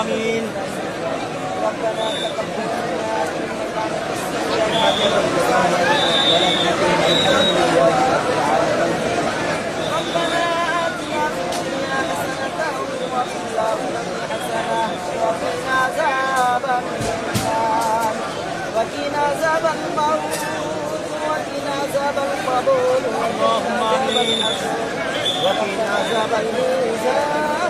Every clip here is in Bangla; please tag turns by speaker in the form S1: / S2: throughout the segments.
S1: آمين وقنا عذاب الموت وقنا عذاب القبور
S2: اللهم امين
S1: وقنا عذاب الميزان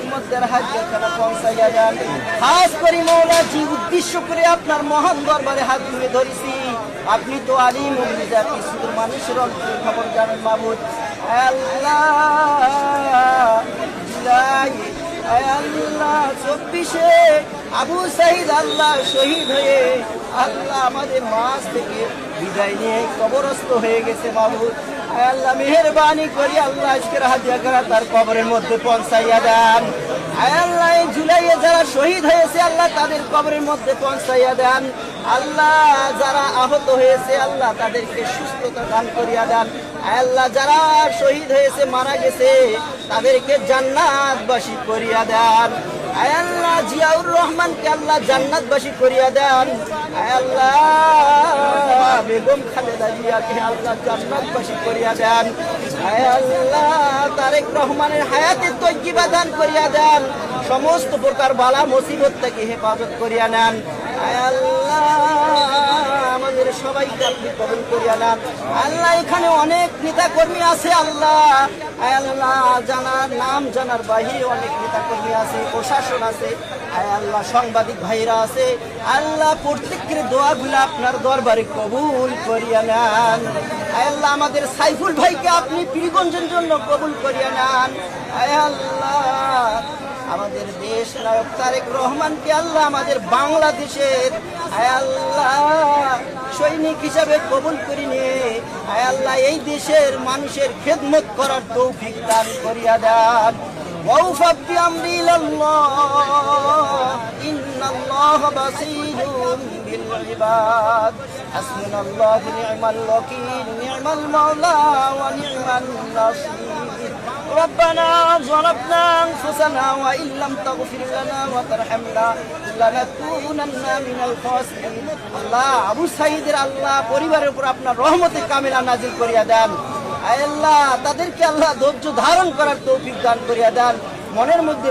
S1: তাদের রুহের মধ্যে পৌঁছাইয়া উদ্দেশ্য করে আপনার মহান দরবারে হাত তুলে ধরেছি। আপনি তো আলিম শুধু মানুষের অন্তরের খবর জানেন মাহমুদ আল্লাহ চব্বিশে আবু সাহিদ আল্লাহ শহীদ হয়ে আল্লাহ আমাদের মাছ থেকে বিদায় নিয়ে কবরস্থ হয়ে গেছে মাহবুদ আয় আল্লাহ মেহরবানি করি, আল্লাহ আজকের হাজিয়া করা তার কবরের মধ্যে পৌঁছাইয়া দেন। আল্লাহ জুলাইয়ে যারা শহীদ হয়েছে, আল্লাহ তাদের কবরের মধ্যে পৌঁছাইয়া দেন। আল্লাহ, যারা আহত হয়েছে, আল্লাহ তাদেরকে সুস্থতা দান করিয়া দেন। আল্লাহ, যারা শহীদ হয়েছে, মারা গেছে, তাদেরকে জান্নাতবাসী করিয়া দেন। আয় আল্লাহ জিয়াউর রহমানকে আল্লাহ জান্নাতবাসী করিয়া দেন। আয় আল্লাহ বেগম খালেদা জিয়াকে আল্লাহ জান্নাতবাসী করিয়া দেন। আয় আল্লাহ তারেক রহমানের হায়াতে তৈকিবা দান করিয়া দেন। সমস্ত প্রকার বালা মুসিবত থেকে হেফাজত করিয়া নেন। আয় আল্লাহ আমাদের সবাইকে আপনি কবুল করিয়া নেন। আল্লাহ এখানে অনেক নেতা কর্মী আছে, আল্লাহ। আল্লাহ জানার নাম জানার বাহিরে অনেক নেতা কর্মী আছে, প্রশাসন আছে আল্লাহ সাংবাদিক ভাইরা আছে। আল্লাহ প্রত্যেকের দোয়াগুলো আপনার দরবারে কবুল করিয়া নেন। আল্লাহ আমাদের সাইফুল ভাইকে আপনি পীরগঞ্জের জন্য কবুল করিয়া নেন। আল্লাহ আমাদের দেশ নায়ক তারেক রহমানকে আল্লাহ আমাদের বাংলাদেশের আল্লাহ সৈনিক হিসাবে কবুল করে নিয়ে আয় আল্লাহ এই দেশের মানুষের খেদমত করার তৌফিক দান করিয়া দেন وأوفى بأمري إلى الله إن الله بصير بالعباد حسبنا الله نعم الوكيل نعم المولى ونعم النصير ربنا ظلمنا أنفسنا وإن لم تغفر لنا وترحمنا لنكونن من الخاسرين আল্লাহ আবু সাইদের আল্লাহ পরিবারের উপর আপনার রহমতে কামিলা নাজিল করিয়া দেন আয় আল্লাহ তাদেরকে আল্লাহ ধৈর্য ধারণ করার তৌফিক দান করিয়া দেন মনের মধ্যে